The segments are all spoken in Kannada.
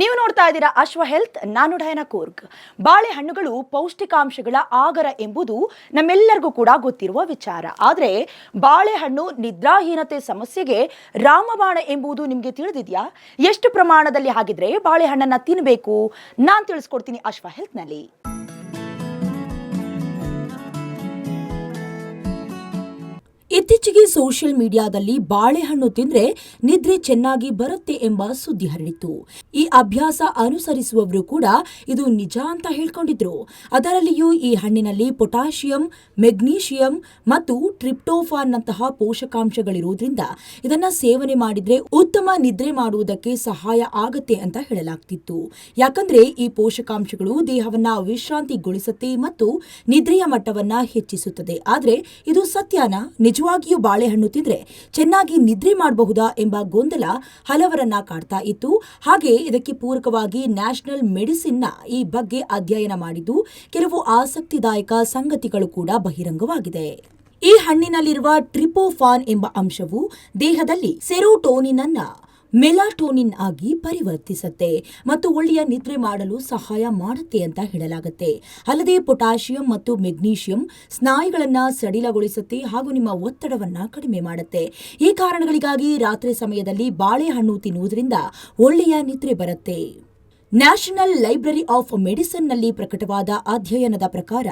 ನೀವು ನೋಡ್ತಾ ಇದ್ದೀರಾ ಅಶ್ವ ಹೆಲ್ತ್, ನಾನು ಡಯನ ಕೂರ್ಗ್. ಬಾಳೆಹಣ್ಣುಗಳು ಪೌಷ್ಟಿಕಾಂಶಗಳ ಆಗರ ಎಂಬುದು ನಮ್ಮೆಲ್ಲರಿಗೂ ಕೂಡ ಗೊತ್ತಿರುವ ವಿಚಾರ. ಆದರೆ ಬಾಳೆಹಣ್ಣು ನಿದ್ರಾಹೀನತೆ ಸಮಸ್ಯೆಗೆ ರಾಮಬಾಣ ಎಂಬುದು ನಿಮಗೆ ತಿಳಿದಿದೆಯಾ? ಎಷ್ಟು ಪ್ರಮಾಣದಲ್ಲಿ ಹಾಗಿದ್ರೆ ಬಾಳೆಹಣ್ಣನ್ನು ತಿನ್ನಬೇಕು ನಾನು ತಿಳಿಸ್ಕೊಡ್ತೀನಿ ಅಶ್ವ ಹೆಲ್ತ್ನಲ್ಲಿ. ಇತ್ತೀಚೆಗೆ ಸೋಷಿಯಲ್ ಮೀಡಿಯಾದಲ್ಲಿ ಬಾಳೆಹಣ್ಣು ತಿಂದ್ರೆ ನಿದ್ರೆ ಚೆನ್ನಾಗಿ ಬರುತ್ತೆ ಎಂಬ ಸುದ್ದಿ ಹರಡಿತ್ತು. ಈ ಅಭ್ಯಾಸ ಅನುಸರಿಸುವವರು ಕೂಡ ಇದು ನಿಜ ಅಂತ ಹೇಳ್ಕೊಂಡಿದ್ರು. ಅದರಲ್ಲಿಯೂ ಈ ಹಣ್ಣಿನಲ್ಲಿ ಪೊಟ್ಯಾಷಿಯಂ, ಮೆಗ್ನೀಷಿಯಂ ಮತ್ತು ಟ್ರಿಪ್ಟೋಫಾನ್ ನಂತಹ ಪೋಷಕಾಂಶಗಳಿರುವುದರಿಂದ ಇದನ್ನ ಸೇವನೆ ಮಾಡಿದ್ರೆ ಉತ್ತಮ ನಿದ್ರೆ ಮಾಡುವುದಕ್ಕೆ ಸಹಾಯ ಆಗತ್ತೆ ಅಂತ ಹೇಳಲಾಗ್ತಿತ್ತು. ಯಾಕಂದ್ರೆ ಈ ಪೋಷಕಾಂಶಗಳು ದೇಹವನ್ನ ವಿಶ್ರಾಂತಿಗೊಳಿಸುತ್ತೆ ಮತ್ತು ನಿದ್ರೆಯ ಮಟ್ಟವನ್ನ ಹೆಚ್ಚಿಸುತ್ತದೆ. ಆದರೆ ಇದು ಸತ್ಯನ? ನಿಜವಾಗಿಯೂ ಬಾಳೆಹಣ್ಣು ತಿಂದ್ರೆ ಚೆನ್ನಾಗಿ ನಿದ್ರೆ ಮಾಡಬಹುದಾ ಎಂಬ ಗೊಂದಲ ಹಲವರನ್ನ ಕಾಡ್ತಾ ಇತ್ತು. ಹಾಗೆ ಇದಕ್ಕೆ ಪೂರಕವಾಗಿ ನ್ಯಾಷನಲ್ ಮೆಡಿಸಿನ್ನ ಈ ಬಗ್ಗೆ ಅಧ್ಯಯನ ಮಾಡಿದ್ದು ಕೆಲವು ಆಸಕ್ತಿದಾಯಕ ಸಂಗತಿಗಳು ಕೂಡ ಬಹಿರಂಗವಾಗಿದೆ. ಈ ಹಣ್ಣಿನಲ್ಲಿರುವ ಟ್ರಿಪೋಫಾನ್ ಎಂಬ ಅಂಶವು ದೇಹದಲ್ಲಿ ಸೆರೋಟೋನಿನ್ ಅನ್ನ ಮೆಲಾಟೋನಿನ್ ಆಗಿ ಪರಿವರ್ತಿಸುತ್ತೆ ಮತ್ತು ಒಳ್ಳೆಯ ನಿದ್ರೆ ಮಾಡಲು ಸಹಾಯ ಮಾಡುತ್ತೆ ಅಂತ ಹೇಳಲಾಗುತ್ತೆ. ಅಲ್ಲದೆ ಪೊಟ್ಯಾಷಿಯಂ ಮತ್ತು ಮೆಗ್ನೀಷಿಯಂ ಸ್ನಾಯುಗಳನ್ನ ಸಡಿಲಗೊಳಿಸುತ್ತೆ ಹಾಗೂ ನಿಮ್ಮ ಒತ್ತಡವನ್ನ ಕಡಿಮೆ ಮಾಡುತ್ತೆ. ಈ ಕಾರಣಗಳಿಗಾಗಿ ರಾತ್ರಿ ಸಮಯದಲ್ಲಿ ಬಾಳೆಹಣ್ಣು ತಿನ್ನುವುದರಿಂದ ಒಳ್ಳೆಯ ನಿದ್ರೆ ಬರುತ್ತೆ. ನ್ಯಾಷನಲ್ ಲೈಬ್ರರಿ ಆಫ್ ಮೆಡಿಸಿನ್ನಲ್ಲಿ ಪ್ರಕಟವಾದ ಅಧ್ಯಯನದ ಪ್ರಕಾರ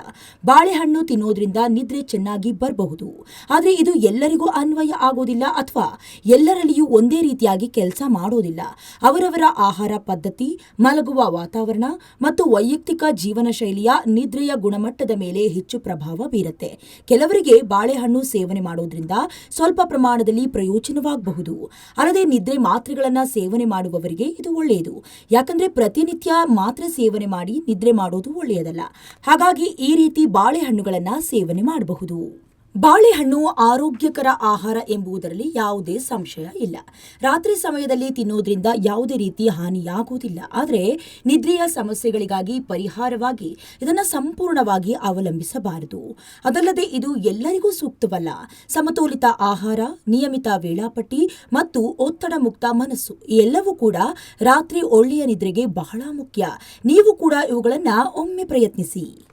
ಬಾಳೆಹಣ್ಣು ತಿನ್ನೋದ್ರಿಂದ ನಿದ್ರೆ ಚೆನ್ನಾಗಿ ಬರಬಹುದು. ಆದರೆ ಇದು ಎಲ್ಲರಿಗೂ ಅನ್ವಯ ಆಗೋದಿಲ್ಲ ಅಥವಾ ಎಲ್ಲರಲ್ಲಿಯೂ ಒಂದೇ ರೀತಿಯಾಗಿ ಕೆಲಸ ಮಾಡೋದಿಲ್ಲ. ಅವರವರ ಆಹಾರ ಪದ್ಧತಿ, ಮಲಗುವ ವಾತಾವರಣ ಮತ್ತು ವೈಯಕ್ತಿಕ ಜೀವನ ಶೈಲಿಯ ನಿದ್ರೆಯ ಗುಣಮಟ್ಟದ ಮೇಲೆ ಹೆಚ್ಚು ಪ್ರಭಾವ ಬೀರುತ್ತೆ. ಕೆಲವರಿಗೆ ಬಾಳೆಹಣ್ಣು ಸೇವನೆ ಮಾಡೋದ್ರಿಂದ ಸ್ವಲ್ಪ ಪ್ರಮಾಣದಲ್ಲಿ ಪ್ರಯೋಜನವಾಗಬಹುದು. ಅಲ್ಲದೆ ನಿದ್ರೆ ಮಾತ್ರೆಗಳನ್ನು ಸೇವನೆ ಮಾಡುವವರಿಗೆ ಇದು ಒಳ್ಳೆಯದು ಯಾಕಂದ್ರೆ ಪ್ರತಿನಿತ್ಯ ಮಾತ್ರ ಸೇವನೆ ಮಾಡಿ ನಿದ್ರೆ ಮಾಡೋದು ಒಳ್ಳೆಯದಲ್ಲ. ಹಾಗಾಗಿ ಈ ರೀತಿ ಬಾಳೆಹಣ್ಣುಗಳನ್ನು ಸೇವನೆ ಮಾಡಬಹುದು. ಬಾಳೆಹಣ್ಣು ಆರೋಗ್ಯಕರ ಆಹಾರ ಎಂಬುದರಲ್ಲಿ ಯಾವುದೇ ಸಂಶಯ ಇಲ್ಲ. ರಾತ್ರಿ ಸಮಯದಲ್ಲಿ ತಿನ್ನೋದ್ರಿಂದ ಯಾವುದೇ ರೀತಿ ಹಾನಿಯಾಗುವುದಿಲ್ಲ. ಆದರೆ ನಿದ್ರೆಯ ಸಮಸ್ಯೆಗಳಿಗಾಗಿ ಪರಿಹಾರವಾಗಿ ಇದನ್ನು ಸಂಪೂರ್ಣವಾಗಿ ಅವಲಂಬಿಸಬಾರದು. ಅದಲ್ಲದೆ ಇದು ಎಲ್ಲರಿಗೂ ಸೂಕ್ತವಲ್ಲ. ಸಮತೋಲಿತ ಆಹಾರ, ನಿಯಮಿತ ವೇಳಾಪಟ್ಟಿ ಮತ್ತು ಒತ್ತಡ ಮುಕ್ತ ಮನಸ್ಸು ಎಲ್ಲವೂ ಕೂಡ ರಾತ್ರಿ ಒಳ್ಳೆಯ ನಿದ್ರೆಗೆ ಬಹಳ ಮುಖ್ಯ. ನೀವು ಕೂಡ ಇವುಗಳನ್ನು ಒಮ್ಮೆ ಪ್ರಯತ್ನಿಸಿ.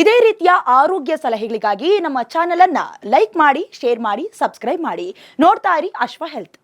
ಇದೇ ರೀತಿಯ ಆರೋಗ್ಯ ಸಲಹೆಗಳಿಗಾಗಿ ನಮ್ಮ ಚಾನೆಲ್ ಅನ್ನ ಲೈಕ್ ಮಾಡಿ, ಶೇರ್ ಮಾಡಿ, ಸಬ್ಸ್ಕ್ರೈಬ್ ಮಾಡಿ. ನೋಡ್ತಾ ಇರಿ ಅಶ್ವ ಹೆಲ್ತ್.